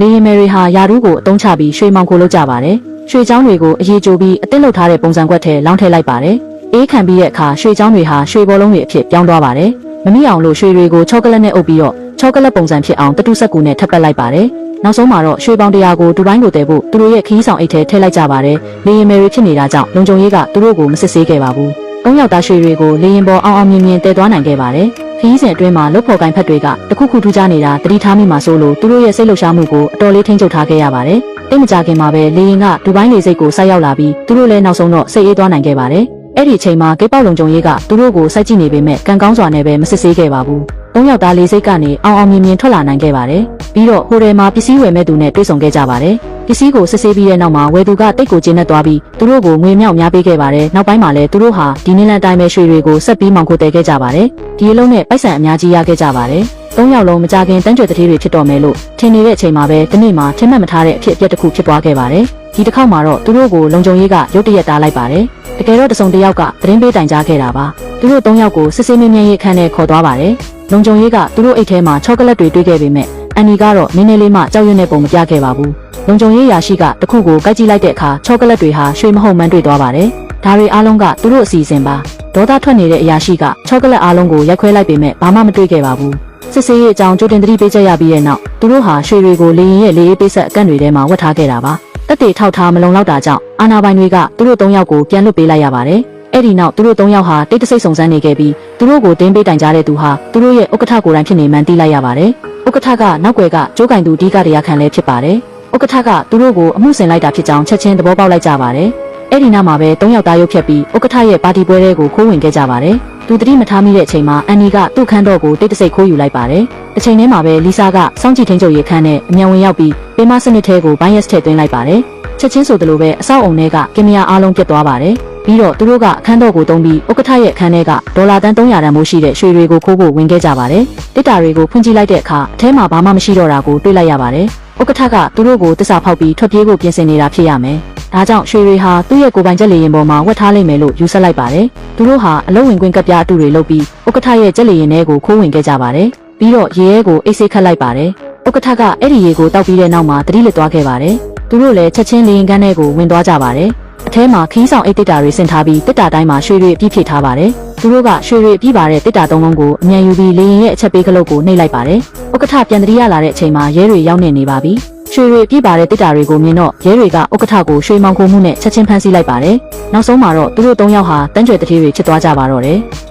လေရင်မယ်တွေဟာယာရူးကိုအတုံးချပြီးရွှေမောင်ခိုလုပ်ကြပါတယ်။ရွှေချောင်းတွေကိုအရေးကြိုးပြီးအသစ်လုပ်ထားတဲ့ပုံစံကွက်ထဲလောင်းထည့်လိုက်ပါတယ်။အေးခံပြီးတဲ့အခါရွှေချောင်းတွေဟာရွှေဘောလုံးတွေအဖြစ်ပြောင်းသွားပါတယ်။မမိအောင်လို့ရွှေတွေကိုချောကလက်နဲ့အုပ်ပြီးတော့ချောကလက်ပုံစံဖြစ်အောင်တတုဆက်ကူနဲ့ထပ်ပက်လိုက်ပါတယ်။နောက်ဆုံးမှာတော့ရွှေပေါင်တရားကိုဒူဘိုင်းကိုတည်ဖို့သူတို့ရဲ့ခီးဆောင်အိတ်ထဲထည့်လိုက်ကြပါတယ်။လေရင်မယ်တွေဖြစ်နေတာကြောင့်လုံခြုံရေးကသူတို့ကိုမစစ်ဆေးခဲ့ပါဘူး။သုံးယောက်သားရွှေတွေကိုလေရင်ပေါ်အောင်အောင်မြင်မြင်တည်သွားနိုင်ခဲ့ပါတယ်။ ခီးစဉ်အတွင်းမှာလုတ်ဖော်ကိုင်ဖက်တွေကတခုခုထူးခြားနေတာတတိထားမိမှာစိုးလို့သူတို့ရဲ့စိတ်လှုပ်ရှားမှုကိုအတော်လေးထိန်းချုပ်ထားခဲ့ရပါတယ်။တိတ်မကြခင်မှာပဲလေရင်ကဒူဘိုင်းလေစိတ်ကိုဆိုက်ရောက်လာပြီးသူတို့လည်းနောက်ဆုံးတော့စိတ်အေးသွားနိုင်ခဲ့ပါတယ်။အဲ့ဒီအချိန်မှာကိတ်ပေါက်လုံခြုံရေးကသူတို့ကိုစိုက်ကြည့်နေပေမဲ့ကံကောင်းစွာနဲ့ပဲမစစ်ဆေးခဲ့ပါဘူး။သုံးယောက်သားလေးစိတ်ကနေအောင်အောင်မြင်မြင်ထွက်လာနိုင်ခဲ့ပါတယ်။ပြီးတော့ဟိုတယ်မှာပစ္စည်းဝယ်မဲ့သူနဲ့တွေ့ဆုံခဲ့ကြပါတယ်။ ပစ္စည်းကိုစစ်ဆေးပြီးတဲ့နောက်မှာဝယ်သူကတိတ်ကိုကျင်းနဲ့သွားပြီးသူတို့ကိုငွေမြောက်များပေးခဲ့ပါတယ်။နောက်ပိုင်းမှာလည်းသူတို့ဟာဒီနင်းလန်တိုင်းပဲရွှေတွေကိုဆက်ပြီးမောင်ခိုတဲခဲ့ကြပါတယ်။ဒီအလုံးနဲ့ပိုက်ဆံအများကြီးရခဲ့ကြပါတယ်။သုံးယောက်လုံးမကြခင်တန်းကြွတဲ့တတိတွေဖြစ်တော်မယ်လို့ထင်နေတဲ့အချိန်မှာပဲဒီနေ့မှာထင်မှတ်မထားတဲ့အဖြစ်အပျက်တစ်ခုဖြစ်သွားခဲ့ပါတယ်။ဒီတစ်ခေါက်မှာတော့သူတို့ကိုလုံခြုံရေးကရုတ်တရက်တားလိုက်ပါတယ်။တကယ်တော့တစုံတစ်ယောက်ကသတင်းပေးတိုင်ကြားခဲ့တာပါ။သူတို့သုံးယောက်ကိုစစ်ဆေးမင်းမြန်းရေးအခန်းထဲခေါ်သွားပါတယ်။လုံခြုံရေးကသူတို့အိတ်ထဲမှာချောကလက်တွေတွေ့ခဲ့ပေမဲ့ အန်နီကတော့နည်းနည်းလေးမှကြောက်ရွံ့တဲ့ပုံမပြခဲ့ပါဘူး။လုံခြုံရေးရာရှိကတခုကိုကိုက်ကြည့်လိုက်တဲ့အခါချောကလက်တွေဟာရွှေမဟုတ်မှန်းတွေ့သွားပါတယ်။ဒါတွေအားလုံးကသူတို့အစီအစဉ်ပါ။ဒေါသထွက်နေတဲ့အရာရှိကချောကလက်အားလုံးကိုရိုက်ခွဲလိုက်ပေမဲ့ဘာမှမတွေ့ခဲ့ပါဘူး။စစ်ဆေးရေးအကြောင်းကြိုတင်သတိပေးချက်ရပြီးတဲ့နောက်သူတို့ဟာရွှေတွေကိုလေရင်ရဲ့လေအေးပေးဆက်အကန့်တွေထဲမှာဝတ်ထားခဲ့တာပါ။တက်တေထောက်ထားမလုံလောက်တာကြောင့်အာနာပိုင်တွေကသူတို့၃ယောက်ကိုပြန်လွတ်ပေးလိုက်ရပါတယ်။အဲ့ဒီနောက်သူတို့၃ယောက်ဟာတိတ်တဆိတ်စုံစမ်းနေခဲ့ပြီးသူတို့ကိုတင်းပေးတိုင်ကြားတဲ့သူဟာသူတို့ရဲ့ဥက္ကဋ္ဌကိုယ်တိုင်ဖြစ်နေမှန်းသိလိုက်ရပါတယ်။ ဥက္ကဋ္ဌကနောက်ွယ်ကကျိုးကင်သူဒီကတရားခံလည်းဖြစ်ပါတယ်။ဥက္ကဋ္ဌကသူတို့ကိုအမှုဆင်လိုက်တာဖြစ်ကြောင်းချက်ချင်းသဘောပေါက်လိုက်ကြပါတယ်။အဲ့ဒီနောက်မှာပဲ၃ယောက်သားရုပ်ဖြတ်ပြီးဥက္ကဋ္ဌရဲ့ပါတီပွဲတွေကိုခိုးဝင်ခဲ့ကြပါတယ်။သူတတိမထားမိတဲ့အချိန်မှာအန်နီကသူ့ခန်းတော်ကိုတိတ်တဆိတ်ခိုးယူလိုက်ပါတယ်။တစ်ချိန်တည်းမှာပဲလီဆာကစောင့်ကြည့်ထင်းချုပ်ရေခန်းနဲ့အမြန်ဝင်ရောက်ပြီးပေးမစနစ်ထဲကိုဘိုင်းရက်စ်ထည့်သွင်းလိုက်ပါတယ်။ချက်ချင်းဆိုသလိုပဲအဆောက်အုံထဲကကင်မရာအားလုံးပြတ်သွားပါတယ်။ ပြီးတော့သူတို့ကအခန်းတော်ကိုတုံးပြီးဥက္ကဋ္ဌရဲ့အခန်းထဲကဒေါ်လာတန်း300တန်မိုးရှိတဲ့ရွှေတွေကိုခိုးဖို့ဝင်ခဲ့ကြပါတယ်။တစ်တာတွေကိုဖွင့်ကြည့်လိုက်တဲ့အခါအထဲမှာဘာမှမရှိတော့တာကိုတွေ့လိုက်ရပါတယ်။ဥက္ကဋ္ဌကသူတို့ကိုတစ္ဆာဖောက်ပြီးထွက်ပြေးဖို့ပြင်ဆင်နေတာဖြစ်ရမယ်။ဒါကြောင့်ရွှေတွေဟာသူ့ရဲ့ကိုယ်ပိုင်ချက်လေရင်ပေါ်မှာဝတ်ထားလိမ့်မယ်လို့ယူဆလိုက်ပါတယ်။သူတို့ဟာအလုံးဝင်ခွင့်ကပ်ပြားအတူတွေလုပ်ပြီးဥက္ကဋ္ဌရဲ့ချက်လေရင်ထဲကိုခိုးဝင်ခဲ့ကြပါတယ်။ပြီးတော့ရေရဲကိုအိတ်စိတ်ခတ်လိုက်ပါတယ်။ဥက္ကဋ္ဌကအဲ့ဒီရေကိုတောက်ပြီးတဲ့နောက်မှာတတိလက်သွားခဲ့ပါတယ်။သူတို့လည်းချက်ချင်းလေရင်ကန်းထဲကိုဝင်သွားကြပါတယ်။ အထဲမှာခီးဆောင်အိတ်တစ်တာတွေဆင်ထားပြီးတစ်တာတိုင်းမှာရွှေတွေပြည့်ဖြည့်ထားပါတယ်။သူတို့ကရွှေတွေပြည့်ပါတဲ့တစ်တာသုံးလုံးကိုအမြန်ယူပြီးလေရင်ရဲ့အချက်ပေးကလုတ်ကိုနှိပ်လိုက်ပါတယ်။ဥက္ကဋ္ဌပြန်တတိရလာတဲ့အချိန်မှာရဲတွေရောက်နေနေပါပြီ။ရွှေတွေပြည့်ပါတဲ့တစ်တာတွေကိုမြင်တော့ရဲတွေကဥက္ကဋ္ဌကိုရွှေမောင်ခိုမှုနဲ့ချက်ချင်းဖမ်းဆီးလိုက်ပါတယ်။နောက်ဆုံးမှာတော့သူတို့၃ယောက်ဟာတန်းကြွယ်တတိတွေဖြစ်သွားကြပါတော့တယ်။